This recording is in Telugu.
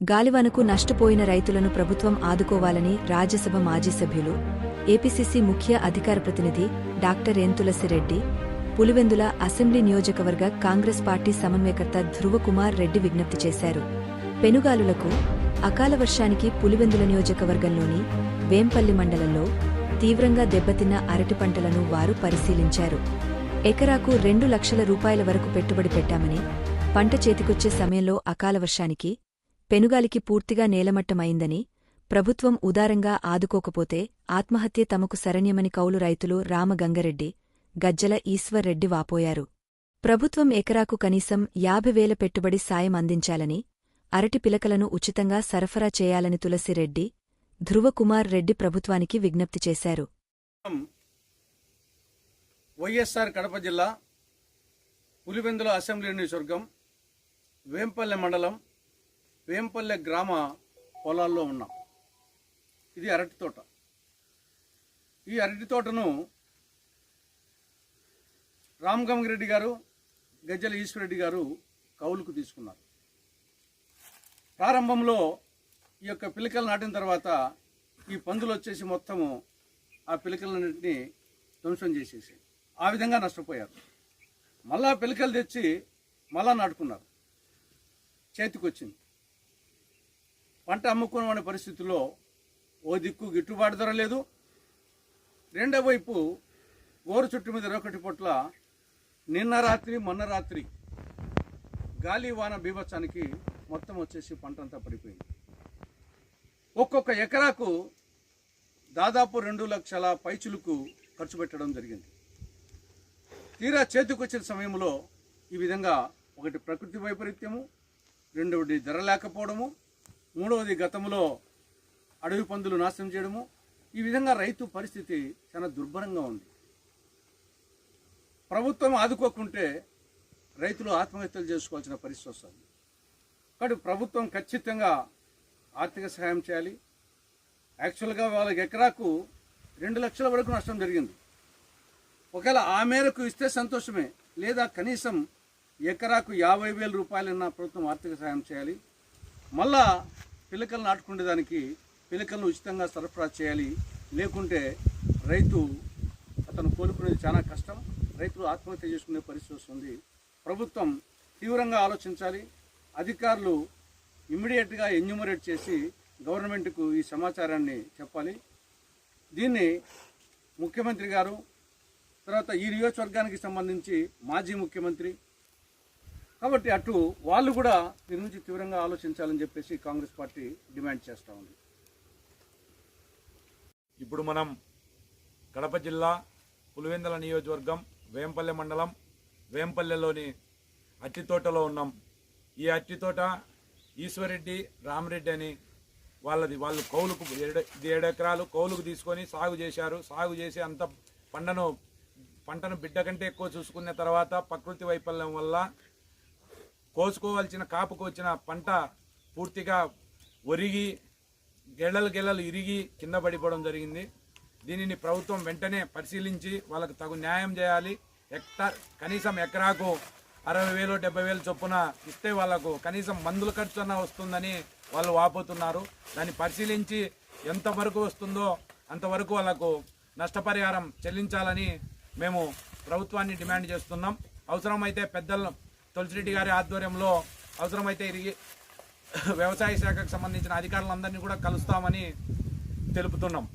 గాలివనకు నష్టపోయిన రైతులను ప్రభుత్వం ఆదుకోవాలని రాజ్యసభ మాజీ సభ్యులు ఏపీసీసీ ముఖ్య అధికార ప్రతినిధి doctor N Tulasireddy Pulivendula assembly నియోజకవర్గ కాంగ్రెస్ పార్టీ సమన్వయకర్త ధ్రువకుమార్ రెడ్డి విజ్ఞప్తి చేశారు. పెనుగాలులకు అకాల వర్షానికి పులివెందుల నియోజకవర్గంలోని వేంపల్లి మండలంలో తీవ్రంగా దెబ్బతిన్న అరటి పంటలను వారు పరిశీలించారు. ఎకరాకు రెండు లక్షల రూపాయల వరకు పెట్టుబడి పెట్టామని పంట చేతికొచ్చే సమయంలో అకాల వర్షానికి పెనుగాలికి పూర్తిగా నేలమట్టమైందని ప్రభుత్వం ఉదారంగా ఆదుకోకపోతే ఆత్మహత్య తమకు శరణ్యమని కౌలు రైతులు రామగంగరెడ్డి గజ్జల ఈశ్వర్రెడ్డి వాపోయారు. ప్రభుత్వం ఎకరాకు కనీసం యాభై వేల పెట్టుబడి సాయం అందించాలని అరటి పిలకలను ఉచితంగా సరఫరా చేయాలని తులసిరెడ్డి ధ్రువకుమార్ రెడ్డి ప్రభుత్వానికి విజ్ఞప్తి చేశారు. వైఎస్ఆర్ కడప జిల్లా పులివెందుల అసెంబ్లీ నియోజకవర్గం వేంపల్లె మండలం వేంపల్లె గ్రామ పొలాల్లో ఉన్నాం. ఇది అరటి తోట. ఈ అరటి తోటను రామగంగిరెడ్డి గారు గజ్జల ఈశ్వరెడ్డి గారు కౌలుకు తీసుకున్నారు. ప్రారంభంలో ఈ యొక్క పిలకలు నాటిన తర్వాత ఈ పందులు వచ్చేసి మొత్తము ఆ పిలకలన్నింటినీ ధ్వంసం చేసేసి ఆ విధంగా నష్టపోయారు. మళ్ళా పిలకలు తెచ్చి మళ్ళా నాటుకున్నారు. చేతికొచ్చింది. పంట అమ్ముకోని పరిస్థితుల్లో ఓ దిక్కు గిట్టుబాటు ధర లేదు. రెండో వైపు గోరు చుట్టు మీద రొకటి పొట్ల నిన్న రాత్రి మొన్న రాత్రి గాలి వాన బీభత్సానికి మొత్తం వచ్చేసి పంట అంతా పడిపోయింది. ఒక్కొక్క ఎకరాకు దాదాపు రెండు లక్షల పైచులకు ఖర్చు పెట్టడం జరిగింది. తీరా చేతికొచ్చిన సమయంలో ఈ విధంగా ఒకటి ప్రకృతి వైపరీత్యము రెండవది ధర లేకపోవడము మూడవది గతంలో అడవి పందులు నాశనం చేయడము. ఈ విధంగా రైతు పరిస్థితి చాలా దుర్భరంగా ఉంది. ప్రభుత్వం ఆదుకోకుంటే రైతులు ఆత్మహత్యలు చేసుకోవాల్సిన పరిస్థితి వస్తుంది. కాబట్టి ప్రభుత్వం ఖచ్చితంగా ఆర్థిక సహాయం చేయాలి. యాక్చువల్గా వాళ్ళకి ఎకరాకు రెండు లక్షల వరకు నష్టం జరిగింది. ఒకవేళ ఆ మేరకు ఇస్తే సంతోషమే. లేదా కనీసం ఎకరాకు యాభై వేల రూపాయలన్నా ప్రభుత్వం ఆర్థిక సహాయం చేయాలి. మళ్ళా పిలకలు నాటుకునే దానికి పిలకలను ఉచితంగా సరఫరా చేయాలి. లేకుంటే రైతు అతను కోలుకునేది చాలా కష్టం. రైతులు ఆత్మహత్య చేసుకునే పరిస్థితి వస్తుంది. ప్రభుత్వం తీవ్రంగా ఆలోచించాలి. అధికారులు ఇమ్మీడియట్గా ఎన్యూమరేట్ చేసి గవర్నమెంట్కు ఈ సమాచారాన్ని చెప్పాలి. దీన్ని ముఖ్యమంత్రి గారు తర్వాత ఈ నియోజకవర్గానికి సంబంధించి మాజీ ముఖ్యమంత్రి కాబట్టి అటు వాళ్ళు కూడా దీని నుంచి తీవ్రంగా ఆలోచించాలని చెప్పేసి కాంగ్రెస్ పార్టీ డిమాండ్ చేస్తూ ఉంది. ఇప్పుడు మనం కడప జిల్లా పులివెందల నియోజకవర్గం వేంపల్లె మండలం వేంపల్లెలోని అట్టితోటలో ఉన్నాం. ఈ అట్టితోట ఈశ్వరెడ్డి రామరెడ్డి అని వాళ్ళది వాళ్ళు కౌలుకు ఏడు ఇది ఏడు ఎకరాలు కౌలుకు తీసుకొని సాగు చేశారు. సాగు చేసి అంత పంటను పంటను బిడ్డ కంటే ఎక్కువ చూసుకున్న తర్వాత ప్రకృతి వైఫల్యం వల్ల కోసుకోవాల్సిన కాపుకు వచ్చిన పంట పూర్తిగా ఒరిగి గెళ్ళలు గెళ్ళలు ఇరిగి కింద పడిపోవడం జరిగింది. దీనిని ప్రభుత్వం వెంటనే పరిశీలించి వాళ్ళకు తగు న్యాయం చేయాలి. హెక్టార్ కనీసం ఎకరాకు అరవై వేలు డెబ్బై వేలు చొప్పున ఇస్తే వాళ్ళకు కనీసం మందుల ఖర్చు అన్న వస్తుందని వాళ్ళు వాపోతున్నారు. దాన్ని పరిశీలించి ఎంతవరకు వస్తుందో అంతవరకు వాళ్ళకు నష్టపరిహారం చెల్లించాలని మేము ప్రభుత్వాన్ని డిమాండ్ చేస్తున్నాం. అవసరమైతే పెద్దలను తులసిరెడ్డి గారి ఆధ్వర్యంలో అవసరమైతే ఇరిగి వ్యవసాయ శాఖకు సంబంధించిన అధికారులందరినీ కూడా కలుస్తామని తెలుపుతున్నాం.